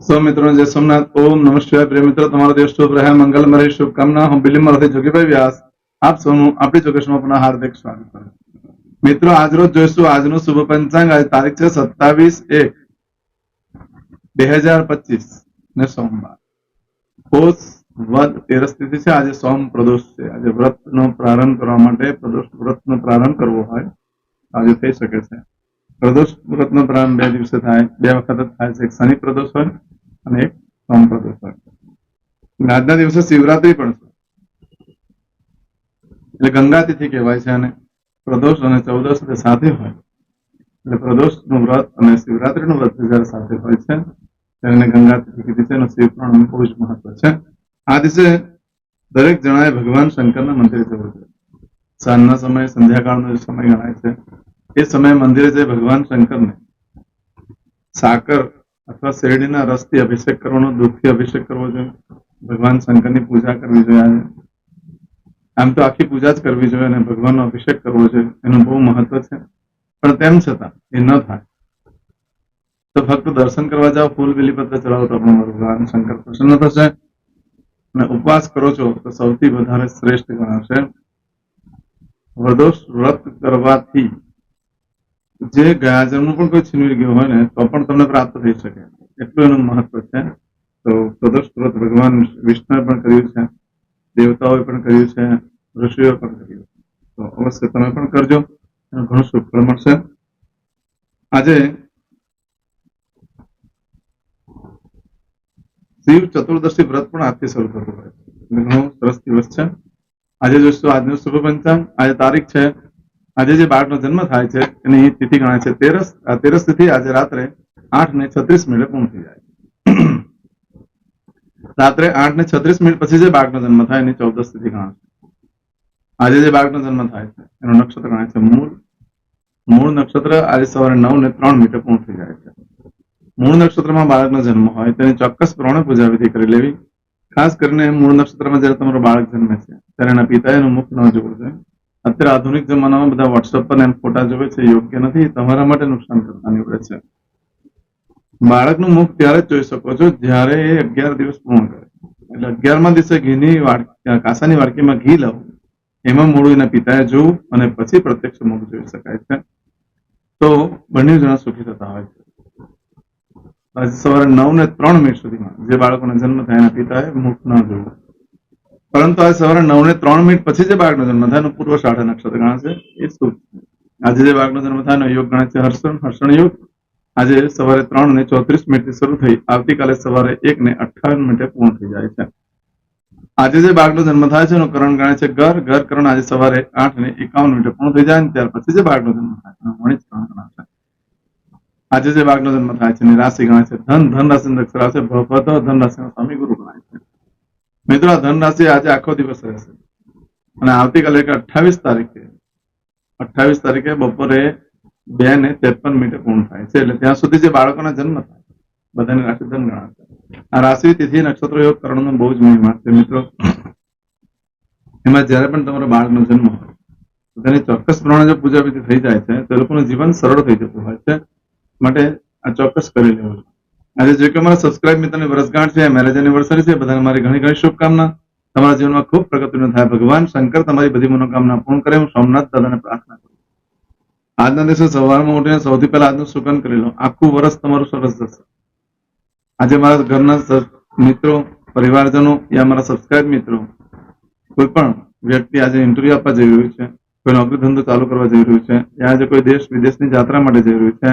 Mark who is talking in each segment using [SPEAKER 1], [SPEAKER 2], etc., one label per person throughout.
[SPEAKER 1] સૌ મિત્રો જય સોમનાથ ઓમ નમઃ શિવાય પ્રિય મિત્રો તમારો દિવસ શુભ રહે મંગલમય રહે શુભકામના હું બિલીમરથી જોગીભાઈ વ્યાસ આપ સૌનું આપણી ચોકેશમાં પુનઃ હાર્દિક સ્વાગત કરું છું. મિત્રો આજરોજ જોઈશું આજનું શુભ પંચાંગ આજે તારીખ છે સત્તાવીસ એક બે હજાર પચીસ ને સોમવાર પોષ વદ તેરસ તિથિ છે આજે સોમ પ્રદોષ છે આજે વ્રતનો પ્રારંભ કરવા માટે પ્રદોષ વ્રતનો પ્રારંભ કરવો હોય તો આજે થઈ શકે છે પ્રદોષ વ્રતનો પ્રારંભ બે દિવસે થાય બે વખત જ થાય છે એક શનિ પ્રદોષ હોય અને એક સંપ્રદાય આજના દિવસે શિવરાત્રી પણ છે. એટલે ગંગા તિથિ કહેવાય છે અને પ્રદોષ અને ચૌદશ સાથે હોય. એટલે પ્રદોષનું વ્રત અને શિવરાત્રીનું વ્રત જયારે સાથે હોય છે, ત્યારે એને ગંગા તિથિ કીધી છે અને શિવ પણ બહુ જ મહત્વ છે. આ દિવસે દરેક જણાએ ભગવાન શંકરના મંદિરે જવું જોઈએ. સાંજના સમયે, સંધ્યાકાળનો જે સમય ગણાય છે, એ સમયે મંદિરે જઈ ભગવાન શંકરને સાકર અથવા શેરડીના રસથી અભિષેક કરવાનો, દૂધથી અભિષેક કરવો જોઈએ. ભગવાન શંકરની પૂજા કરવી જોઈએ. આમ તો આખી પૂજા જ કરવી જોઈએ અને ભગવાનનો અભિષેક કરવો જોઈએ. એનું બહુ મહત્વ છે. પણ તેમ છતાં એ ન થાય. તો ફક્ત દર્શન કરવા જાઓ, ફૂલ બિલીપત્ર ચડાવો તો પણ ભગવાન શંકર પ્રસન્ન થશે. અને ઉપવાસ કરો છો તો સૌથી વધારે શ્રેષ્ઠ ગણાશે. વધુ વ્રત કરવાથી જે ગયા જન્મ પણ કોઈ છીનવી ગયું હોય ને, તો પણ તમને પ્રાપ્ત થઈ શકે. એટલું એનું મહત્વ છે. તો પ્રદોષ ભગવાન વિષ્ણુએ પણ કર્યું છે, દેવતાઓએ પણ કર્યું છે, ઋષિઓએ પણ કર્યું છે. તો અવશ્ય તમે પણ કરજો. ઘણું સુફળ મળશે આજે શિવ ચતુર્દશી વ્રત પણ આજથી શરૂ છે. એટલે ઘણો સરસ દિવસ છે. આજે જોઈશું આજનું શુભ પંચાંગ. આજે તારીખ છે આજે જે બાળકનો જન્મ થાય છે, એની તિથિ ગણાય છે તેરસ તેરસ તિથિ આજે રાત્રે આઠ ને છત્રીસ મિનિટે પૂર્ણ થઈ જાય રાત્રે આઠ ને છત્રીસ મિનિટ પછી જે બાળકનો જન્મ થાય, એની ચૌદસ તિથિ ગણાશે આજે જે બાળકનો જન્મ થાય છે, એનું નક્ષત્ર ગણાય છે મૂળ. મૂળ નક્ષત્ર આજે સવારે નવ ને ત્રણ મિનિટે પૂર્ણ થઈ જાય છે. મૂળ નક્ષત્રમાં બાળકનો જન્મ હોય, તેની ચોક્કસ પ્રમાણે પૂજા વિધિ કરી લેવી. ખાસ કરીને મૂળ નક્ષત્રમાં જ્યારે તમારો બાળક જન્મે છે, ત્યારે એના પિતાએ એનું મુખ ન જોવું અત્યારે આધુનિક જમાનામાં બધા વોટ્સઅપ પર એમ ફોટા જોવે છે યોગ્ય નથી તમારા માટે નુકસાન કરતા નીવડે છે. બાળકનું મુખ ત્યારે જ જોઈ શકો છો, જ્યારે એ અગિયાર દિવસ પૂર્ણ કરે. એટલે અગિયારમાં દિવસે ઘીની કાંસાની વાડકીમાં ઘી લાવવું એમાં મૂળ એના પિતાએ જોવું અને પછી પ્રત્યક્ષ મુખ જોઈ શકાય છે. તો બંને જણા સુખી થતા હોય છે. આજે સવારે નવ ને ત્રણ મિનિટ સુધીમાં જે બાળકોનો જન્મ થાય એના પિતાએ મુખ ન જોવું પરંતુ આજે સવારે નવ ને ત્રણ મિનિટ પછી જે બાળકનો જન્મ થાય પૂર્વ સાઠ નક્ષત્ર ગણાશે એ શુભ છે? આજે જે બાળકનો જન્મ થાય યોગ ગણાય છે હર્ષણ. હર્ષણ યોગ આજે સવારે ત્રણ ને ચોત્રીસ મિનિટથી શરૂ થઈ, આવતીકાલે સવારે એક ને અઠાવન મિનિટે પૂર્ણ થઈ જાય છે. આજે જે બાળકનો જન્મ થાય છે એનો કરણ ગણાય છે ઘર. ઘર કરણ આજે સવારે આઠ ને એકાવન મિનિટે પૂર્ણ થઈ જાય ત્યાર પછી જે બાળકનો જન્મ થાય છે વણિજ કરણ ગણાશે આજે જે બાળકનો જન્મ થાય છે એની રાશિ ગણાય છે ધન. ધન રાશિ અક્ષર આવશે ભ ધન રાશિનો સ્વામી ગુરુ ગણાય છે. મિત્રો આ ધન રાશિ આજે આખો દિવસ રહેશે. અને આવતીકાલે અઠ્ઠાવીસ તારીખે અઠ્ઠાવીસ તારીખે બપોરે બે ને ત્રેપન મિનિટે પૂર્ણ થાય છે. એટલે ત્યાં સુધી જે બાળકોના જન્મ થાય, બધાની રાશિ ગણાશે. આ રાશિ, તિથિ નક્ષત્ર યોગ કરણનો બહુ જ મહિમા છે, મિત્રો. એમાં જ્યારે પણ તમારો બાળકનો જન્મ હોય તેની ચોક્કસ પ્રમાણે જો પૂજા વિધિ થઈ જાય છે, તો લોકોનું જીવન સરળ થઈ જતું હોય છે. માટે આ ચોક્કસ કરી લેવું. આજે જે કે અમારા સબસ્ક્રાઇબ મિત્રોની વર્ષગાંઠ છે મેરેજ એનિવર્સરી છે, બધાને મારી ઘણી ઘણી શુભકામના. તમારા જીવનમાં ખૂબ પ્રગતિનો થાય. ભગવાન શંકર તમારી બધી મનોકામના પૂર્ણ કરે. હું સોમનાથ દાદાને પ્રાર્થના કરું આજના દિવસે સવારમાં ઉઠીને સૌથી પહેલા આજનું સુકન કરી લો આખું વર્ષ તમારું સરસ જશે. આજે મારા ઘરના મિત્રો, પરિવારજનો યા મારા સબસ્ક્રાઇબ મિત્રો કોઈ પણ વ્યક્તિ આજે ઇન્ટરવ્યુ આપવા જઈ રહ્યું છે, કોઈ નોકરી ધંધો ચાલુ કરવા જઈ રહ્યું છે, યા આજે કોઈ દેશ વિદેશની યાત્રા માટે જઈ રહ્યું છે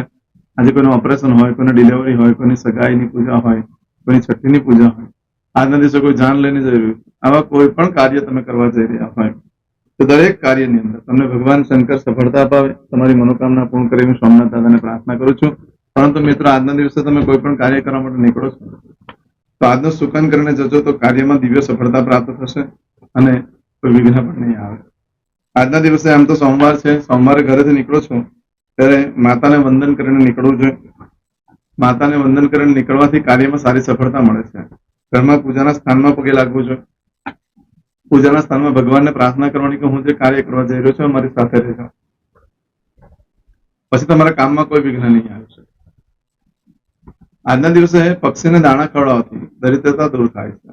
[SPEAKER 1] આજે કોઈનું ઓપરેશન હોય, કોઈની ડિલિવરી હોય, કોઈની સગાઈની પૂજા હોય, કોઈની છઠ્ઠીની પૂજા હોય, આજના દિવસે કોઈ જાન લઈને જઈ રહ્યું, આવા કોઈ પણ કાર્ય તમે કરવા જઈ રહ્યા હોય, તો દરેક કાર્યની અંદર તમને ભગવાન શંકર સફળતા અપાવે. તમારી મનોકામના પૂર્ણ કરી હું સોમનાથ દાદાને પ્રાર્થના કરું છું. પરંતુ મિત્રો, આજના દિવસે તમે કોઈ પણ કાર્ય કરવા માટે નીકળો છો, તો આજનું સુકન કરીને જજો તો કાર્યમાં દિવ્ય સફળતા પ્રાપ્ત થશે અને કોઈ વિઘ્ન પણ નહીં આવે. આજના દિવસે આમ તો સોમવાર છે, સોમવારે ઘરેથી નીકળો છો ત્યારે માતાને વંદન કરીને નીકળવું જોઈએ. માતાને વંદન કરીને નીકળવાથી કાર્યમાં સારી સફળતા મળે છે. ઘરમાં પૂજાના સ્થાનમાં પગે લાગવું જોઈએ. પૂજાના સ્થાનમાં ભગવાનને પ્રાર્થના કરવાની કે હું જે કાર્ય કરવા જઈ રહ્યો છું, મારી સાથે રહેજો. પછી તમારા કામમાં કોઈ વિઘ્ન નહીં આવે છે. આજના દિવસે પક્ષીને દાણા ખવડાવવાથી દરિદ્રતા દૂર થાય છે.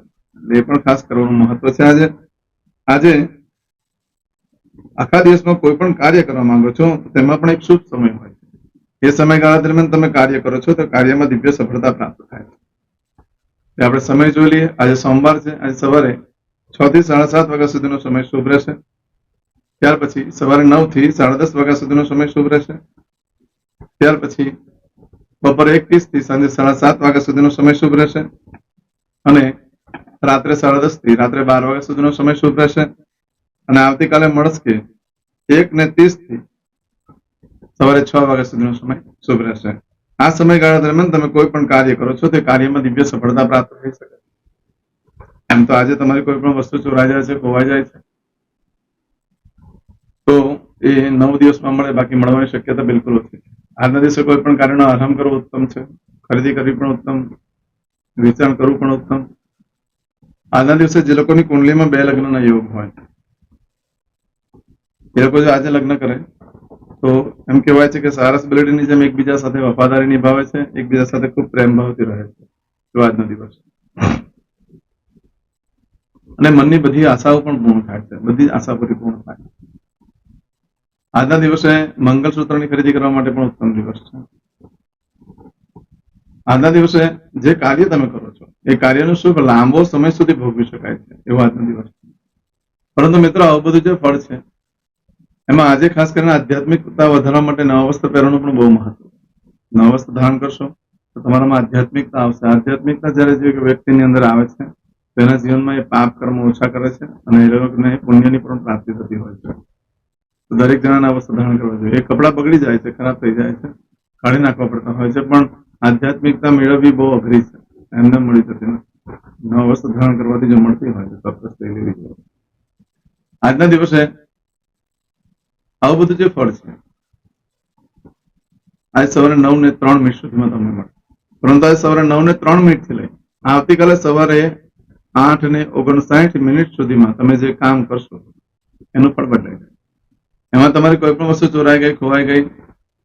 [SPEAKER 1] એ પણ ખાસ કરવાનું મહત્વ છે. આજે આજે આખા દિવસમાં કોઈ પણ કાર્ય કરવા માંગો છો તેમાં પણ એક શુભ સમય હોય છે. એ સમયગાળા દરમિયાન તમે કાર્ય કરો છો, તો કાર્યમાં દિવ્ય સફળતા પ્રાપ્ત થાય છે. આપણે સમય જોઈ લઈએ. આજે સોમવાર છે. આજે સવારે છ થી સાડા સાત વાગ્યા સુધીનો સમય શુભ રહેશે. ત્યાર પછી સવારે નવથી સાડા દસ વાગ્યા સુધીનો સમય શુભ રહેશે. ત્યાર પછી બપોરે એક ત્રીસથી સાંજે સાડા સાત વાગ્યા સુધીનો સમય શુભ રહેશે. અને રાત્રે સાડા દસથી રાત્રે બાર વાગ્યા સુધીનો સમય શુભ રહેશે. અને આવતીકાલે મળશે એક ને ત્રીસથી સવારે છ વાગ્યા સુધીનો સમય શુભ રહેશે. આ સમયગાળા દરમિયાન તમે કોઈ પણ કાર્ય કરો છો તે કાર્યમાં દિવ્ય સફળતા પ્રાપ્ત થઈ શકે. એમ તો આજે તમારી કોઈ પણ વસ્તુ ચોરાઈ જાય છે, ખોવાઈ જાય છે. તો એ નવ દિવસમાં મળે, બાકી મળવાની શક્યતા બિલકુલ ઓછી આજના દિવસે કોઈ પણ કાર્યનો આરંભ કરવો ઉત્તમ છે, ખરીદી કરવી પણ ઉત્તમ, વેચાણ કરવું પણ ઉત્તમ. આજના દિવસે જે લોકોની કુંડલીમાં બે લગ્નના યોગ હોય. એ લોકો જો આજે લગ્ન કરે, તો એમ કહેવાય છે કે સારસ બેલડીની જેમ એકબીજા સાથે વફાદારી નિભાવે છે, એકબીજા સાથે ખૂબ પ્રેમ ભાવથી રહે છે. જો આજનો દિવસ. અને મનની બધી આશાઓ પણ પૂર્ણ થાય છે, બધી આશા પરિપૂર્ણ થાય આજના દિવસે મંગલસૂત્રની ખરીદી કરવા માટે પણ ઉત્તમ દિવસ છે. આજના દિવસે જે કાર્ય તમે કરો છો, એ કાર્યનું સુખ લાંબો સમય સુધી ભોગવી શકાય છે, એવો આજનો દિવસ છે. પરંતુ મિત્રો, આવું બધું જે ફળ છે એમાં આજે ખાસ કરીને આધ્યાત્મિકતા વધારવા માટે નવા વસ્ત્ર પહેરવાનું પણ બહુ મહત્વ. નવા ધારણ કરશો તો તમારામાં આધ્યાત્મિકતા આવશે. આધ્યાત્મિકતા જ્યારે જે વ્યક્તિની અંદર આવે છે તેના જીવનમાં એ પાપ કર્મ ઓછા કરે છે અને એ લોકોને પુણ્યની પણ પ્રાપ્તિ થતી હોય છે. તો દરેક જણાના વસ્ત્ર ધારણ કરવા જોઈએ. એ કપડાં બગડી જાય છે, ખરાબ થઈ જાય છે, કાઢી નાખવા પડતા હોય છે, પણ આધ્યાત્મિકતા મેળવવી બહુ અઘરી છે. એમને મળી જતી નથી. નવા વસ્ત્ર ધારણ કરવાથી જો મળતી હોય તો ચોક્કસ થઈ લેવી જોઈએ. આજના દિવસે આવું બધું જે ફળ છે. આજે સવારે નવ ને ત્રણ મિનિટ સુધીમાં તમને મળે. પરંતુ આજે સવારે નવ ને ત્રણ મિનિટથી લઈ આવતીકાલે સવારે આઠ ને ઓગણસાઠ મિનિટ સુધીમાં તમે જે કામ કરશો, એનું ફળ બદલાઈ જાય. એમાં તમારી કોઈ પણ વસ્તુ ચોરાઈ ગઈ, ખોવાઈ ગઈ,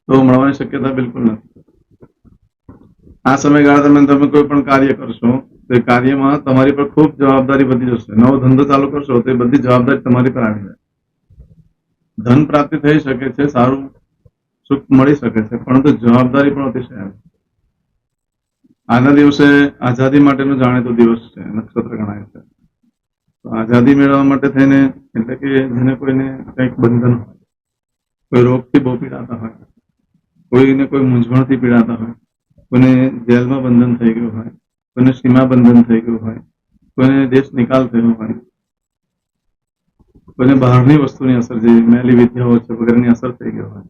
[SPEAKER 1] તો મળવાની શક્યતા બિલકુલ નથી. આ સમયગાળા દરમિયાન તમે કોઈ પણ કાર્ય કરશો, તો એ કાર્યમાં તમારી પર ખૂબ જવાબદારી વધી જશે. નવો ધંધો ચાલુ કરશો, તો એ બધી જવાબદારી તમારી પર આવી જાય. ધન પ્રાપ્તિ થઈ શકે છે, સારું સુખ મળી શકે છે, પરંતુ જવાબદારી પણ અતિશય આજના દિવસે આઝાદી માટેનો જાણીતો દિવસ છે, નક્ષત્ર ગણાય છે. આઝાદી મેળવવા માટે થઈને એટલે કે જેને કોઈને કંઈક બંધન હોય, કોઈ રોગથી બહુ પીડાતા હોય, કોઈને કોઈ મૂંઝવણથી પીડાતા હોય, કોઈને જેલમાં બંધન થઈ ગયું હોય, કોઈને સીમા બંધન થઈ ગયું હોય, કોઈને દેશ નિકાલ થયો હોય કોઈને બહારની વસ્તુની અસર, જે મેલી વિદ્યાઓ છે, વગેરેની અસર થઈ ગયો હોય,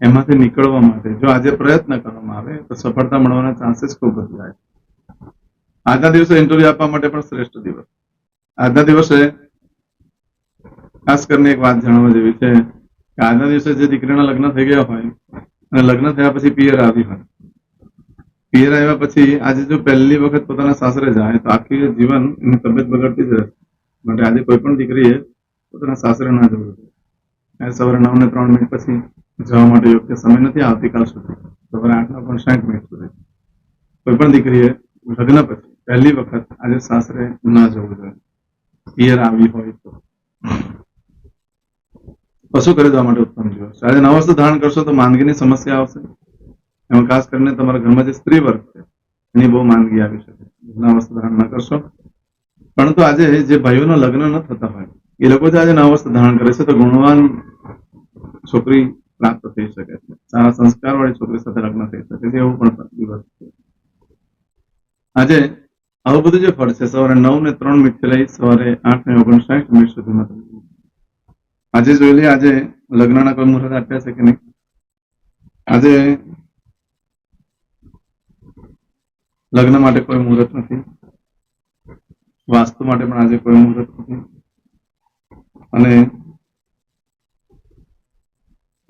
[SPEAKER 1] એમાંથી નીકળવા માટે જો આજે પ્રયત્ન કરવામાં આવે, તો સફળતા મળવાના ચાન્સીસ ખૂબ વધી જાય આજના દિવસે ઇન્ટરવ્યુ આપવા માટે પણ શ્રેષ્ઠ દિવસ. આજના દિવસે ખાસ કરીને એક વાત જાણવા જેવી છે કે આજના દિવસે જે દીકરીના લગ્ન થઈ ગયા હોય, અને લગ્ન થયા પછી પિયર આવી હોય. પિયર આવ્યા પછી આજે જો પહેલી વખત પોતાના સાસરે જાય, તો આખી જીવન એની તબિયત બગડતી જ રહે. માટે આજે કોઈ પણ દીકરીએ પોતાના સાસરે ના જવું જોઈએ. સવારે નવ ને ત્રણ મિનિટ પછી જવા માટે યોગ્ય સમય નથી આવતીકાલ સુધી. સવારે આઠ પણ સાઠ મિનિટ સુધી. કોઈ પણ દીકરીએ લગ્ન પછી પહેલી વખત આજે સાસરે ના જવું જોઈએ. પિયર આવી હોય તો. પશુ કરી દેવા માટે ઉત્તમ છે. આજે નવા વસ્તુ ધારણ કરશો તો માંદગીની સમસ્યા આવશે. એમાં ખાસ કરીને તમારા ઘરમાં જે સ્ત્રી વર્ગ છે, એની બહુ માંદગી આવી શકે. નવા ધારણ ન કરશો. પરંતુ આજે જે ભાઈઓના લગ્ન ન થતા હોય એ લોકો જે આજે નવા ધારણ કરે છે, તો ગુણવાન છોકરી પ્રાપ્ત થઈ શકે છે. સારા સંસ્કાર વાળી છોકરી સાથે લગ્ન થઈ શકે છે, એવું પણ દિવસ છે આજે આવું બધું જે ફળ છે, સવારે નવ ને ત્રણ મિનિટ લઈ સવારે આઠ ને ઓગણસાઠ મિનિટ સુધીમાં આજે જોઈ લઈએ, આજે લગ્નના કોઈ મુહૂર્ત આપ્યા છે કે નહીં? આજે લગ્ન માટે કોઈ મુહૂર્ત નથી. વાસ્તુ માટે પણ આજે કોઈ મુહૂર્ત નથી. અને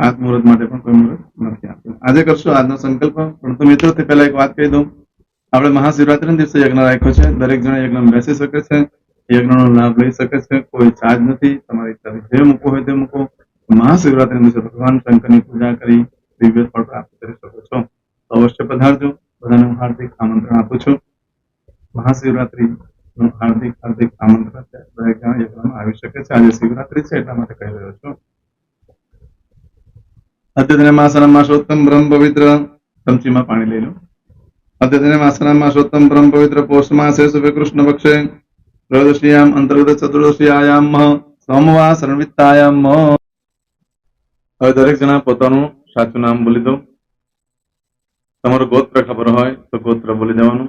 [SPEAKER 1] હાથ મુહૂર્ત માટે પણ કોઈ મુહૂર્ત નથી આપ્યું આજે કરશું આજનો સંકલ્પ. પણ તો મિત્રો પહેલા એક વાત કહી દઉં. આપણે મહાશિવરાત્રિના દિવસે યજ્ઞ રાખ્યો છે. દરેક જણા યજ્ઞ બેસી શકે છે. યજ્ઞનો લાભ લઈ શકે છે. કોઈ ચાર્જ નથી. તમારી જે મૂકવું હોય તે મૂકો. મહાશિવરાત્રિના દિવસે ભગવાન શંકરની પૂજા કરી, દિવ્ય ફળ પ્રાપ્ત કરી શકો છો. અવશ્ય પધારજો. બધાને હું હાર્દિક આમંત્રણ આપું છું. મહાશિવરાત્રી નું હાર્દિક હાર્દિક આમંત્રણ છે. દરેક જણ યજ્ઞમાં આવી શકે છે. આજે શિવરાત્રી છે, એટલા માટે કહી રહ્યો છું. અદ્યતને માસના માસોત્તમ બ્રહ્મ પવિત્ર ચમચીમાં પાણી લઈ લો. અદ્યતને માસના માસોત્તમ બ્રહ્મ પવિત્ર પોષ માસે સુભે કૃષ્ણ પક્ષે ત્રયોદશીયામ અંતર્ગત ચતુર્દશીયામ સોમવા શરણવિત્તાયામ હવે દરેક જણા પોતાનું સાચું નામ બોલી દો. તમારું ગોત્ર ખબર હોય તો ગોત્ર બોલી દેવાનું.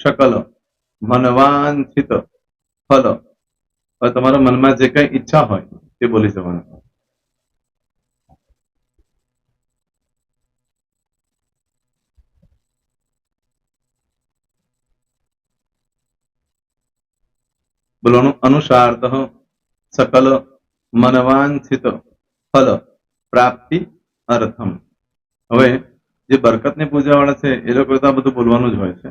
[SPEAKER 1] શકલ મનવાંછિત ફલ. તમારા મનમાં જે કઈ ઈચ્છા હોય તે બોલી જવાનું. બોલવાનું અનુસાર્થ સકલ મનવાંછિત ફલ, પ્રાપ્તિ, અર્થમ. હવે જે બરકતની પૂજા વાળા છે, એ લોકો તો આ બધું બોલવાનું જ હોય છે.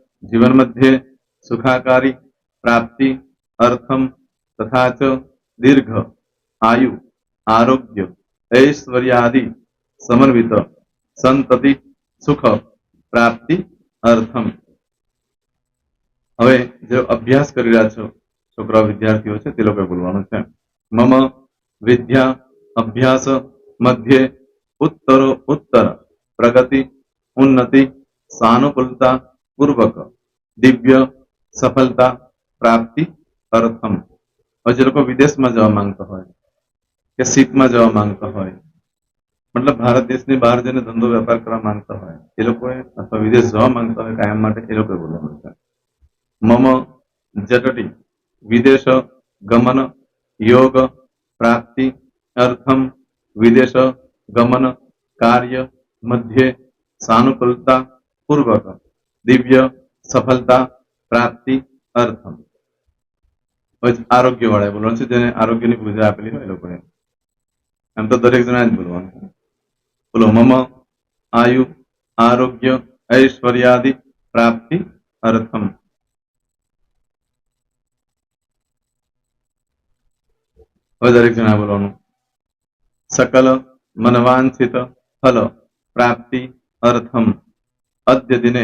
[SPEAKER 1] જીવન મધ્ય સુખાકારી પ્રાપ્તિ અર્થમ તથા ચ દીર્ઘ આયુ આરોગ્ય ઐશ્વર્યાદિ સમન્વિત સંતતિ સુખ પ્રાપ્તિ અર્થમ હવે જે અભ્યાસ કરી રહ્યા છો છોકરા વિદ્યાર્થીઓ છે, તે લોકોએ બોલવાનું છે. મમ વિદ્યા અભ્યાસ મધ્યે ઉત્તરો ઉત્તર, પ્રગતિ, ઉન્નતિ સાનુકૂલતા પૂર્વક દિવ્ય સફળતા પ્રાપ્તિ અર્થમ હવે જે લોકો વિદેશમાં જવા માંગતા હોય કે સીટમાં જવા માંગતા હોય મતલબ ભારત દેશની બહાર જઈને ધંધો વેપાર કરવા માંગતા હોય એ લોકોએ અથવા વિદેશ જવા માંગતા હોય કાયમ માટે એ લોકોએ બોલવાનું છે મમ જટટી વિદેશ ગમન યોગ પ્રાપ્તિ અર્થમ વિદેશ ગમન કાર્ય મધ્યે સાનુકૂલતા પૂર્વક દિવ્ય સફળતા પ્રાપ્તિ અર્થમ પછી આરોગ્ય વાળા બોલવાનું છે જેને આરોગ્યની પૂજા આપેલી હોય એ લોકોને એમ તો દરેક જણા જ બોલવાનું છે બોલો મમ આયુ આરોગ્ય ઐશ્વર્યાદિ પ્રાપ્તિ અર્થમ હવે દરેક જણા બોલવાનું સકલ મનવાંછિત ફલ પ્રાપ્તિ અર્થમ અદ્ય દિને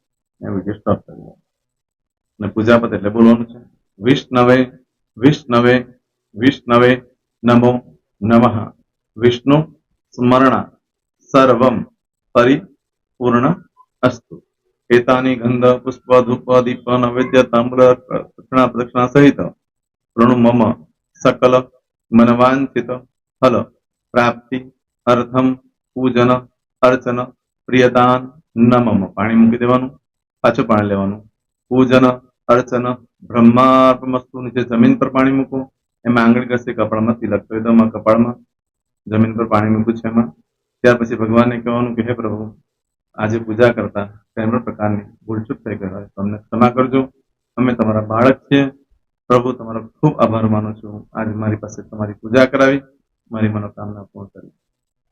[SPEAKER 1] વીડિયો સ્ટોપ કરી અને પૂજાપત એટલે બોલવાનું છે, વિષ્ણવે વિષ્ણવે વિષ્ણવે નમો નમઃ. વિષ્ણુ સ્મરણા સર્વમ પરિપૂર્ણ અસ્તુ. એતાની ગંધ, પુષ્પ, ધૂપ, દીપ, નૈવેદ્ય તામ્ર દક્ષિણા પ્રદક્ષિણા સહિત પ્રણુ મમ સકલ મનવાંચિત ફલ પ્રાપ્તિ અર્થમ પૂજન અર્ચન પ્રિયદાન નમમ પાણી મૂકી દેવાનું. પાછું પાણી લેવાનું. પૂજન, અર્ચન, બ્રહ્માર્પમસ્તુ નીચે જમીન પર પાણી મૂકો એમાં આંગળી ઘસી, કપાળમાં તિલક દો એમાં કપાળમાં. જમીન પર પાણી મૂકું છે એમાં. ત્યાર પછી ભગવાનને કહેવાનું કે, હે પ્રભુ, આજે પૂજા કરતા કોઈ પ્રકારની ભૂલચૂક થઈ ગઈ હોય તમને ક્ષમા કરજો. અમે તમારા બાળક છીએ. પ્રભુ, તમારો ખૂબ આભાર માનું છું. આજે મારી પાસે તમારી પૂજા કરાવી. મારી મનોકામના પૂર્ણ કરી.